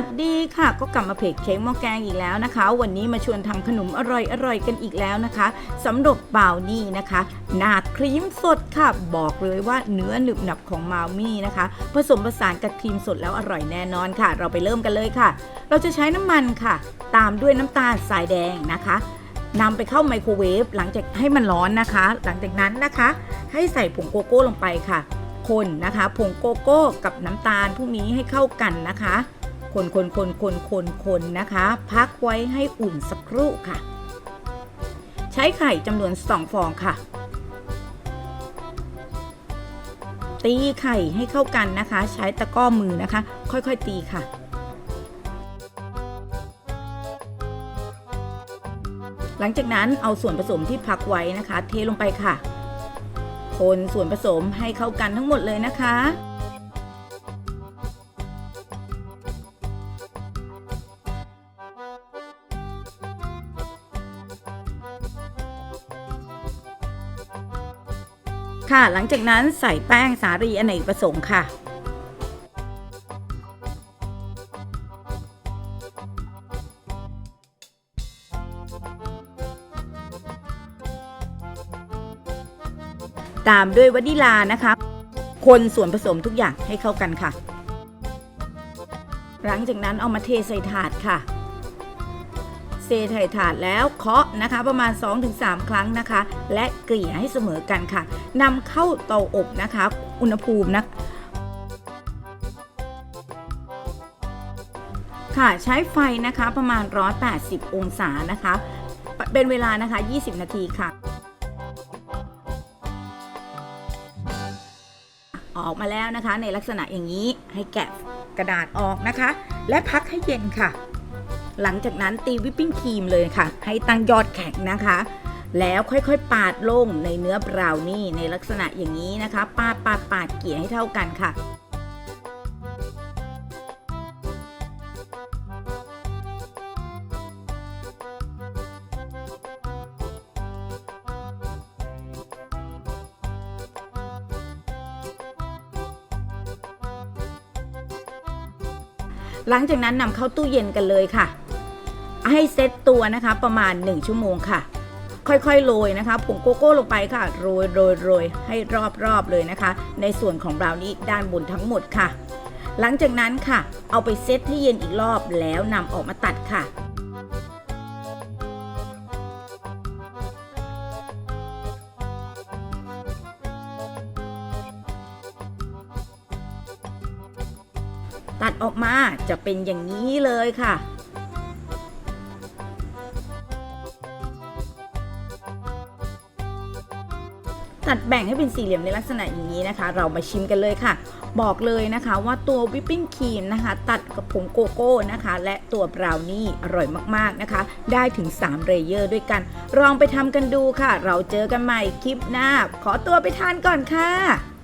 วัสดีค่ะก็กลับมาเพจเค้กหม้อแกงอีกแล้วนะคะ วันนี้มาชวนทำขนมอร่อยๆกันอีกแล้วนะคะสำหรับบ่าวนี่นะคะ หนาครีมสดค่ะ บอกเลยว่าเนื้อหนึบหนับของมามี่นะคะ ผสมผสานกับครีมสดแล้วอร่อยแน่นอนค่ะ เราไปเริ่มกันเลยค่ะ เราจะใช้น้ำมันค่ะ ตามด้วยน้ำตาลทรายแดงนะคะนำไปเข้าไมโครเวฟหลังจากให้มันร้อนนะคะ หลังจากนั้นนะคะ ให้ใส่ผงโกโก้ลงไปค่ะ คนนะคะผงโกโก้กับน้ำตาลพวกนี้ให้เข้ากันนะคะ คนคนคนคนคนคนนะคะ พักไว้ให้อุ่นสักครู่ค่ะ ใช้ไข่จำนวน 2 ฟองค่ะ ตีไข่ให้เข้ากันนะคะ ใช้ตะก้อมือนะคะ ค่อยๆตีค่ะหลังจากนั้นเอาส่วนผสมที่พักไว้นะคะ เทลงไปค่ะ คนส่วนผสมให้เข้ากันทั้งหมดเลยนะคะ ค่ะ หลังจากนั้นใส่แป้งสาลีอเนกประสงค์ค่ะ ตามด้วยวานิลานะคะ คนส่วนผสมทุกอย่างให้เข้ากันค่ะ หลังจากนั้นเอามาเทใส่ถาดค่ะ เซใส่ถาดแล้วเคาะนะคะ ประมาณ 2-3 ครั้งนะคะ และเกลี่ยให้เสมอกันค่ะนำเข้าเตาอบนะคะ อุณหภูมินะค่ะใช้ไฟนะคะประมาณ 180 องศานะคะ เป็นเวลานะคะ 20 นาทีค่ะ ออกมาแล้วนะคะในลักษณะอย่างนี้ให้แกะกระดาษออกนะคะ และพักให้เย็นค่ะ หลังจากนั้นตีวิปปิ้งครีมเลยค่ะ ให้ตั้งยอดแข็งนะคะ แล้วค่อยๆ ปาดลงในเนื้อบราวนี่ในลักษณะอย่างนี้นะคะ ปาดปาดปาดเกลี่ยให้เท่ากันค่ะหลังจากนั้นนำเข้าตู้เย็นกันเลยค่ะ ให้เซตตัวนะคะประมาณ 1 ชั่วโมงค่ะ ค่อยๆโรยนะคะผงโกโก้ลงไปค่ะโรยโรยโรยให้รอบๆเลยนะคะ ในส่วนของบราวนี่ด้านบนทั้งหมดค่ะ หลังจากนั้นค่ะ เอาไปเซตให้เย็นอีกรอบแล้วนำออกมาตัดค่ะตัดออกมาจะเป็นอย่างนี้เลยค่ะ ตัดแบ่งให้เป็นสี่เหลี่ยมในลักษณะอย่างนี้นะคะ เรามาชิมกันเลยค่ะ บอกเลยนะคะว่าตัววิปปิ้งครีมนะคะ ตัดกับผงโกโก้นะคะ และตัวบราวนี่อร่อยมากๆนะคะ ได้ถึง3เลเยอร์ด้วยกัน ลองไปทำกันดูค่ะ เราเจอกันใหม่คลิปหน้า ขอตัวไปทานก่อนค่ะ